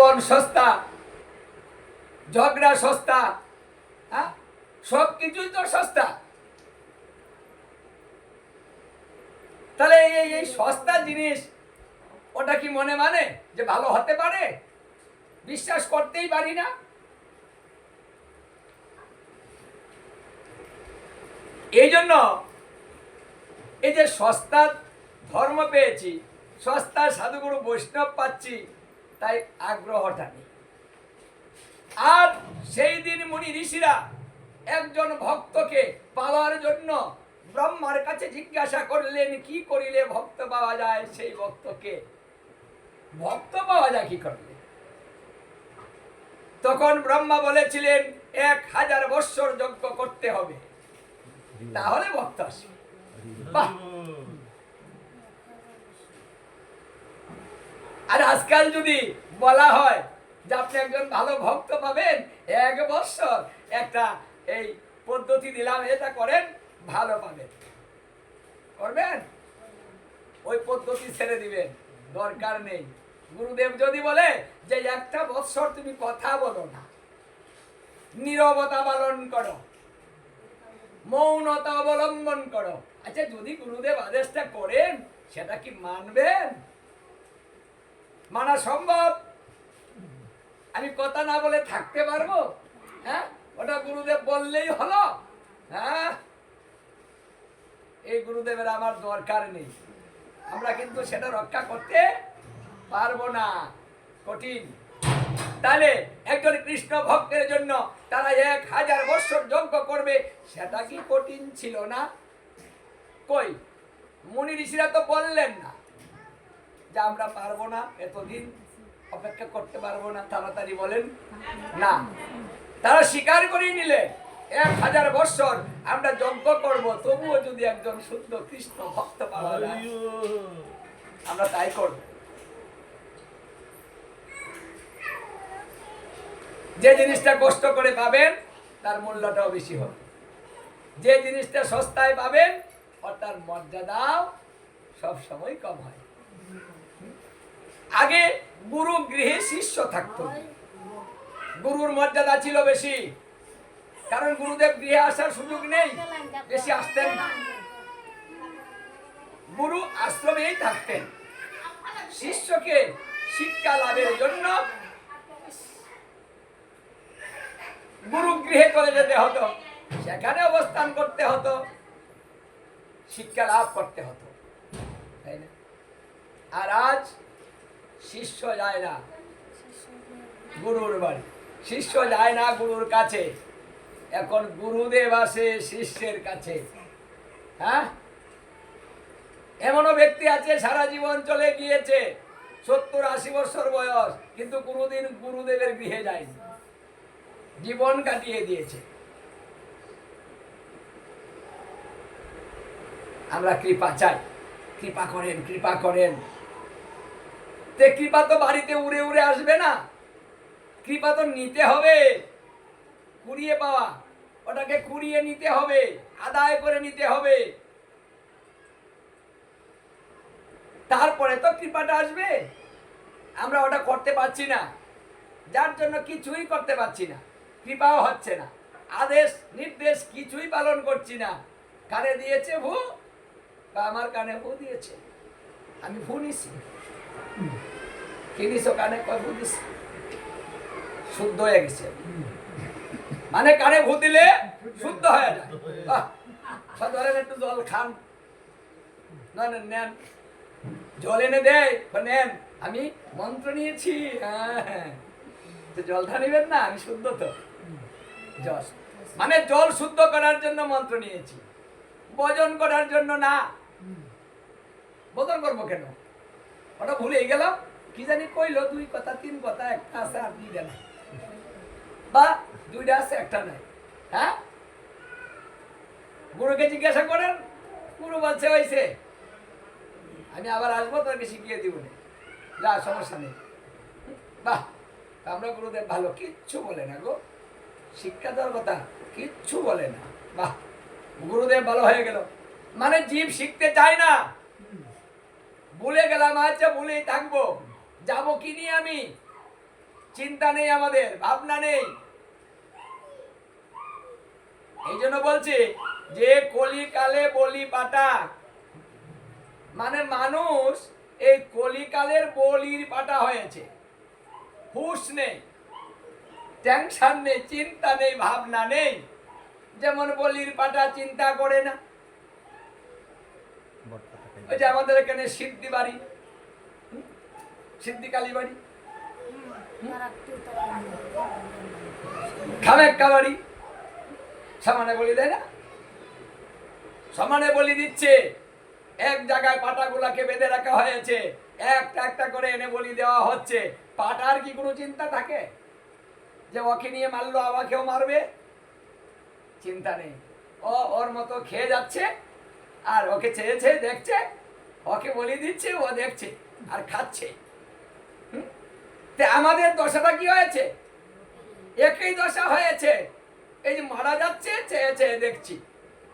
জীবন সস্তা? ঝগড়া সস্তা? হ্যাঁ? সব কিছুই তো সস্তা। তাহলে এই এই সস্তা জিনিস, ওটা কি মনে মানে যে ভালো হতে পারে? বিশ্বাস করতেই পারি না। এই জন্য এই যে সস্তা ধর্ম পেয়েছি সস্তা সাধুগুরু বৈষ্ণব পাচ্ছি তাই আগ্রহটা নেই আর সেই দিন মুনি ঋষিরা একজন ভক্তকে পাওয়ার জন্য ব্রহ্মার কাছে জিজ্ঞাসা করলেন, কি করিলে ভক্ত পাওয়া যায় সেই ভক্তকে? ভক্ত পাওয়া যায় কি করলে? তখন ব্রহ্মা বলেছিলেন, এক হাজার বৎসর যজ্ঞ করতে হবে। তাহলে ভক্ত আসবে। বাহ! আর আজকাল যদি বলা হয় যে আপনি একজন ভালো ভক্ত পাবেন, এক বছর একটা এই পদ্ধতি দিলাম এটা করেন, ভালো পাবেন। করবেন? ওই পদ্ধতি ছেড়ে দিবেন, দরকার নেই। গুরুদেব যদি বলে যে একটা বৎসর তুমি কথা বলো না, নীরবতা পালন করো, মৌনতা অবলম্বন করো। আচ্ছা যদি গুরুদেব আদেশটা করেন, সেটা কি মানবেন? মানা সম্ভব? আমি কথা না বলে থাকতে পারব? হ্যাঁ? ওটা গুরুদেব বললেই হলো। হ্যাঁ? এই গুরুদেবের আমার দরকার নেই। আমরা কিন্তু সেটা রক্ষা করতে পারব না। কঠিন। তাহলে একজন কৃষ্ণ ভক্তের জন্য তারা এক হাজার বছর যজ্ঞ করবে, সেটা কি কঠিন ছিল না? কই? মুনি ঋষিরা তো বললেন না। যে আমরা পারব না, এতদিন অপেক্ষা করতে পারব না, তাড়াতাড়ি বলেন, না। তারা স্বীকার করে নিলে, এক হাজার বছর আমরা যজ্ঞ করব, তবুও যদি একজন শুদ্ধ কৃষ্ণ ভক্ত পাওয়া যায়, আমরা তাই করব। যে জিনিসটা কষ্ট করে পাবেন, তার মূল্যটাও বেশি হবে। যে জিনিসটা সস্তায় পাবেন তার মর্যাদাও সব সময় কম হয়। আগে গুরু গৃহে শিষ্য থাকতো। গুরুর মর্যাদা ছিল বেশি। কারণ গুরুদেব গৃহে আসার সুযোগ নেই, বেশি আসতেন না। গুরু আশ্রমেই থাকতেন। শিষ্যকে শিক্ষা লাভের জন্য গুরু গৃহে চলে যেতে হতো। সেখানে অবস্থান করতে হতো। শিক্ষা লাভ করতে হতো। তাই না? আর আজ শিষ্য যায় না। গুরুর বাড়ি। শিষ্য যায় না গুরুর কাছে। এখন গুরুদেব আসে শিষ্যের কাছে। হ্যাঁ? এমনও ব্যক্তি আছে, সারা জীবন চলে গিয়েছে। সত্তর, আশি বছর বয়স, কিন্তু কোনোদিন গুরুদেবের গৃহে যায়নি। জীবন কাটিয়ে দিয়েছে। আমরা কৃপা চাই। কৃপা করেন কৃপা করেন। তে কৃপা তো বাড়িতে উড়ে উড়ে আসবে না, কৃপা তো নিতে হবে, কুড়িয়ে পাওয়া, ওটাকে কুড়িয়ে নিতে হবে, আদায় করে নিতে হবে। তারপরে তো কৃপাটা আসবে, আমরা ওটা করতে পারছি না, যার জন্য কিছুই করতে পারছি না, কৃপাও হচ্ছে না, আদেশ, নির্দেশ কিছুই পালন করছি না কানে দিয়েছে ভূ? বা আমার কানে ভূ দিয়েছে, আমি ভূ নিছি। হয়ে মানে কানে ভূ দিলে শুদ্ধ হয়ে যায়। ধরেন একটু জল খান। নেন। জল এনে দেয় নেন। আমি মন্ত্র নিয়েছি। হ্যাঁ। তো জলটা নেবেন না, আমি শুদ্ধ তো। জল। মানে জল শুদ্ধ করার জন্য মন্ত্র নিয়েছি। বজন করার জন্য না। বদল করব কেন? ওটা ভুলে গেলাম। কি জানি কইলো, দুই কথা, তিন কথা, একটা আছে আর দুইটা নাই। বা দুইটা আছে, একটা নাই। হ্যাঁ? গুরুকে জিজ্ঞাসা করেন, গুরু বলছে হয়েছে আমি আবার আসব, তোকে শিখিয়ে দিব যা, সমস্যা নেই। বাহ, আমরা গুরুদেব ভালো, কিচ্ছু বলে না গো। শিক্ষা দেওয়ার কথা, কিচ্ছু বলে না। বাহ, গুরুদেব ভালো হয়ে গেল। মানে জীব শিখতে চায় না। ভুলে গেলাম আচ্ছা ভুলেই থাকব। যাব কি নিয়ে আমি? চিন্তা নেই আমাদের, ভাবনা নেই। এই জন্য বলছি, যে কলিকালে বলি পাটা মানে মানুষ এই কলিকালের বলির পাটা হয়েছে। হুশ নেই টেনশন নেই, চিন্তা নেই, ভাবনা নেই। যেমন বলির পাটা চিন্তা করে না। ওই যে আমাদের এখানে সিদ্ধি বাড়ি। সিদ্ধি কালী বাড়ি। খামেক্কা বাড়ি। সমানে বলি দেয় না? সমানে বলি দিচ্ছে, এক জায়গায় পাটাগুলাকে বেঁধে রাখা হয়েছে, একটা একটা করে এনে বলি দেওয়া হচ্ছে। পাটার কি কোনো চিন্তা থাকে? যে ওকে নিয়ে মারলো, আমাকেও মারবে? চিন্তা নেই। ও ওর মতো খেয়ে যাচ্ছে, আর ওকে চেয়েছে দেখছে ওকে বলি দিচ্ছে, ও দেখছে আর খাচ্ছে। আমাদের দশাটা কি হয়েছে? একই দশা হয়েছে। এই যে মারা যাচ্ছে, চেয়ে চেয়ে দেখছি।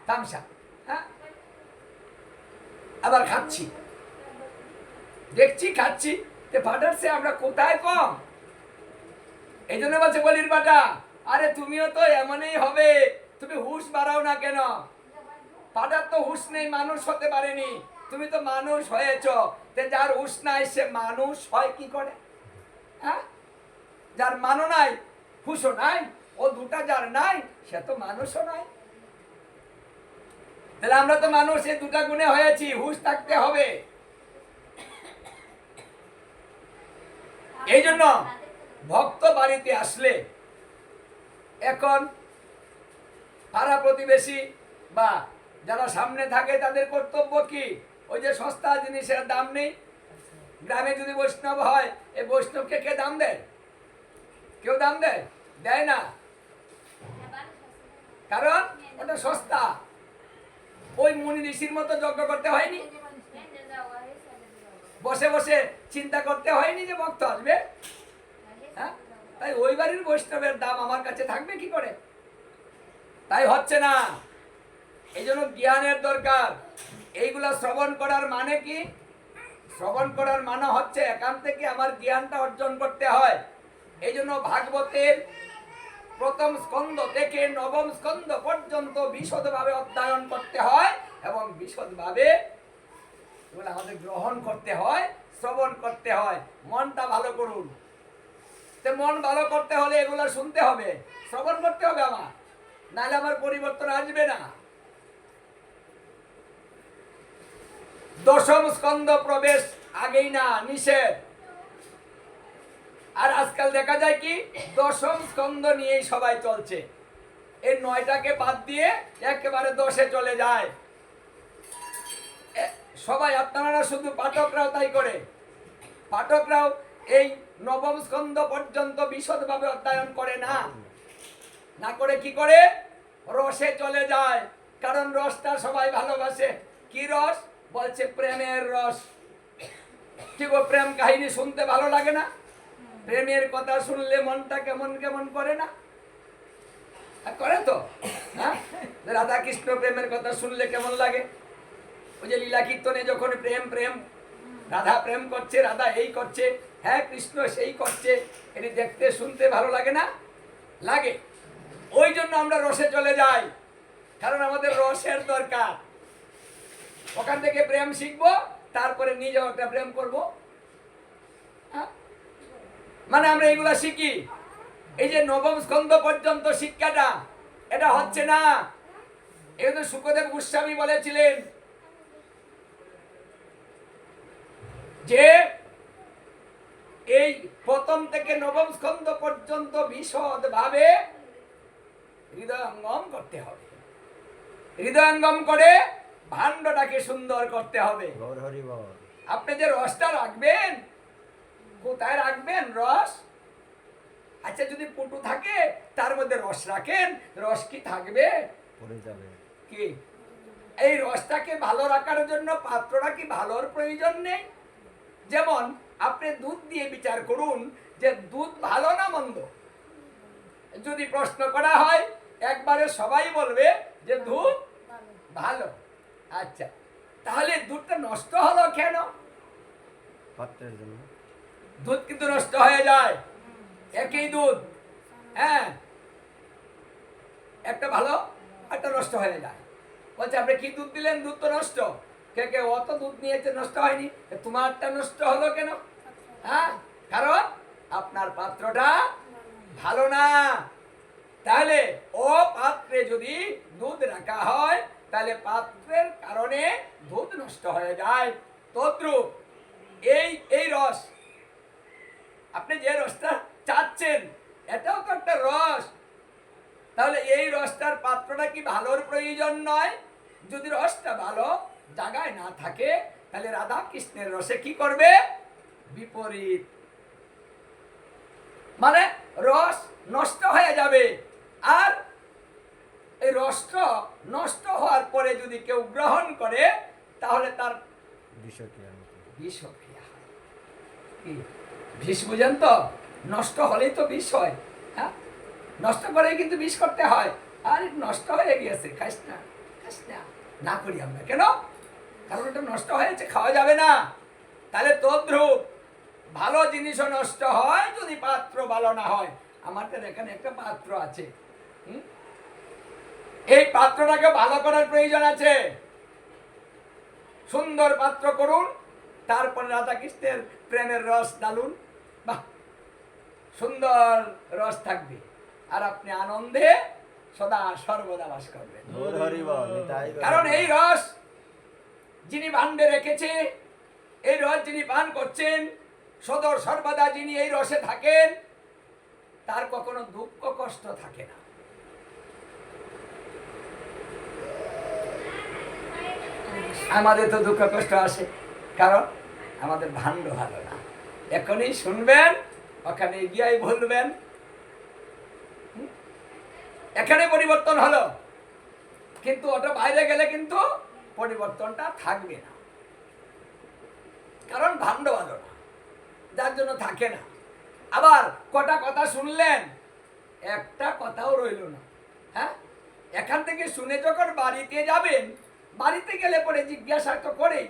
তামসা হ্যাঁ? আবার খাচ্ছি। দেখছি, খাচ্ছি। তে ফাটারছে আমরা কোথায় কম? এই জন্য বলছে বলির বাটা, আরে তুমিও তো এমনই হবে। তুমি হুশ বাড়াও না কেন? পাটার তো হুশ নেই, মানুষ হতে পারেনি। তুমি তো মানুষ হয়েছ যার হুশ নাই সে মানুষ হয় কি করে? হ্যাঁ? যার মানো নাই, হুশও নাই, ও দুটা যার নাই, সে তো মানুষও নাই। তাহলে আমরা তো মানুষ এই দুটা গুণে হয়েছি, হুশ থাকতে হবে। এই জন্য ভক্ত বাড়িতে আসলে এখন পাড়া প্রতিবেশী বা যারা সামনে থাকে, তাদের কর্তব্য কি? ওই যে সস্তা জিনিসের দাম নেই। গ্রামে যদি বৈষ্ণব হয় এই বৈষ্ণবকে কে দাম দেয়? কেউ দাম দেয়? দেয় না। কারণ ওটা সস্তা। ওই মুনি ঋষির মতো যজ্ঞ করতে হয়নি। বসে বসে চিন্তা করতে হয়নি যে ভক্ত আসবে? হ্যাঁ? তাই ওই বাড়ির বৈষ্ণবের দাম আমার কাছে থাকবে কি করে? তাই হচ্ছে না। এই জন্য জ্ঞানের দরকার। এইগুলা শ্রবণ করার মানে কি? শ্রবণ করার মানে হচ্ছে এখান থেকে আমার জ্ঞানটা অর্জন করতে হয়। এই জন্য ভাগবতের প্রথম স্কন্ধ থেকে নবম স্কন্ধ পর্যন্ত বিশদভাবে অধ্যয়ন করতে হয় এবং বিশদভাবে এগুলো আমাদের গ্রহণ করতে হয়, শ্রবণ করতে হয়। মনটা ভালো করুন। মন ভালো করতে হলে এগুলো শুনতে হবে, শ্রবণ করতে হবে আমার। নাহলে আমার পরিবর্তন আসবে না। দশম স্কন্ধ প্রবেশ, আগেই না, নিষেধ। আর আজকাল দেখা যায় কি, দশম স্কন্ধ নিয়েই সবাই চলছে। এই নয়টাকে বাদ দিয়ে একেবারে দশে চলে যায়। সবাই, আপনারা শুধু পাঠকরাও তাই করে। পাঠকরাও এই নবম স্কন্ধ পর্যন্ত বিশদভাবে অধ্যয়ন করে না। না করে কি করে? রসে চলে যায়। কারণ রসটা সবাই ভালোবাসে। কি রস? বলছে, প্রেমের রস। কি গো প্রেম কাহিনী শুনতে ভালো লাগে না। প্রেমের কথা শুনলে মনটা কেমন কেমন করে না। করে তো হ্যাঁ? রাধা কৃষ্ণ প্রেমের কথা শুনলে কেমন লাগে? ওই যে লীলা কীর্তনে যখন প্রেম প্রেম, রাধা প্রেম করছে, রাধা এই করছে হ্যাঁ কৃষ্ণ সেই করছে এটি দেখতে শুনতে ভালো লাগে না? লাগে। ওই জন্য আমরা রসে চলে যাই। কারণ আমাদের রসের দরকার। ওখান থেকে প্রেম শিখব, তারপরে নিজেও একটা প্রেম করব। হ্যাঁ? মানে আমরা এইগুলা শিখি। এই যে নবম স্কন্ধ পর্যন্ত শিক্ষাটা, এটা হচ্ছে না। তো সুখদেব গোস্বামী বলেছিলেন যে এই প্রথম থেকে নবম স্কন্ধ পর্যন্ত বিশদ ভাবে হৃদয়ঙ্গম করতে হবে। হৃদয়ঙ্গম করে ভাণ্ডটাকে সুন্দর করতে হবে। আপনি যে রসটা রাখবেন কোথায় রাখবেন রস? আচ্ছা যদি পুটু থাকে তার মধ্যে রস রাখেন রস কি থাকবে? কি? এই রসটাকে ভালো রাখার জন্য পাত্রটা কি ভালোর প্রয়োজন নেই? যেমন আপনি দুধ দিয়ে বিচার করুন যে দুধ ভালো না মন্দ। যদি প্রশ্ন করা হয় একবারে সবাই বলবে যে দুধ ভালো। আচ্ছা তাহলে দুধটা নষ্ট হলো কেন? পাত্রের জন্য। দুধ কিন্তু নষ্ট হয়ে যায়। একই দুধ হ্যাঁ? একটা ভালো একটা নষ্ট হয়ে যায়। বলছে আপনি কি দুধ দিলেন? দুধ তো নষ্ট। কে কে অত দুধ নিয়েছে নষ্ট হয়নি। তোমারটা নষ্ট হলো কেন? হ্যাঁ? কারণ আপনার পাত্রটা ভালো না। তাহলে ও পাত্রে যদি দুধ রাখা হয় তাহলে পাত্রের কারণে দুধ নষ্ট হয়ে যায়। তদ্রুপ এই এই রস, আপনি যে রসটা চাচ্ছেন, এটাও তো একটা রস। তাহলে এই রসটার পাত্রটা কি ভালোর প্রয়োজন নয়? যদি রসটা ভালো জায়গায় না থাকে, তাহলে রাধা কৃষ্ণের রসে কি করবে? বিপরীত। মানে রস নষ্ট হয়ে যাবে। আর এই রসটা নষ্ট হওয়ার পরে যদি কেউ গ্রহণ করে তাহলে তার বিষক্রিয়া হয়। কি? বিষ বুঝেন তো? নষ্ট হলেই তো বিষ হয় হ্যাঁ? নষ্ট করে কিন্তু বিষ করতে হয়। আর নষ্ট হয়ে গিয়েছে খাইস না খাইস না। না করি আমরা। কেন? কারণ ওটা নষ্ট হয়েছে খাওয়া যাবে না। তাহলে তদ্রুপ ভালো জিনিসও নষ্ট হয় যদি পাত্র ভালো না হয়। আমাদের এখানে একটা পাত্র আছে হুম? এই পাত্রটাকে ভালো করার প্রয়োজন আছে। সুন্দর পাত্র করুন তারপরে রাধা কৃষ্ণের প্রেমের রস ডালুন। বাহ সুন্দর রস থাকবে। আর আপনি আনন্দে সদা সর্বদা বাস করবেন। কারণ এই রস যিনি ভান্ডে রেখেছে এই রস যিনি পান করছেন সদর সর্বদা যিনি এই রসে থাকেন তার কখনো দুঃখ কষ্ট থাকে না। আমাদের তো দুঃখ কষ্ট আসে কারণ আমাদের ভাণ্ড ভালো না। এখনই শুনবেন, ওখানে গিয়াই বলবেন। এখানে পরিবর্তন হলো। কিন্তু ওটা বাইরে গেলে কিন্তু পরিবর্তনটা থাকবে না। কারণ ভাণ্ড ভালো না। যার জন্য থাকে না। আবার কটা কথা শুনলেন? একটা কথাও রইল না। হ্যাঁ? এখান থেকে শুনে যখন বাড়িতে যাবেন বাড়িতে গেলে পরে জিজ্ঞাসা তো করেই।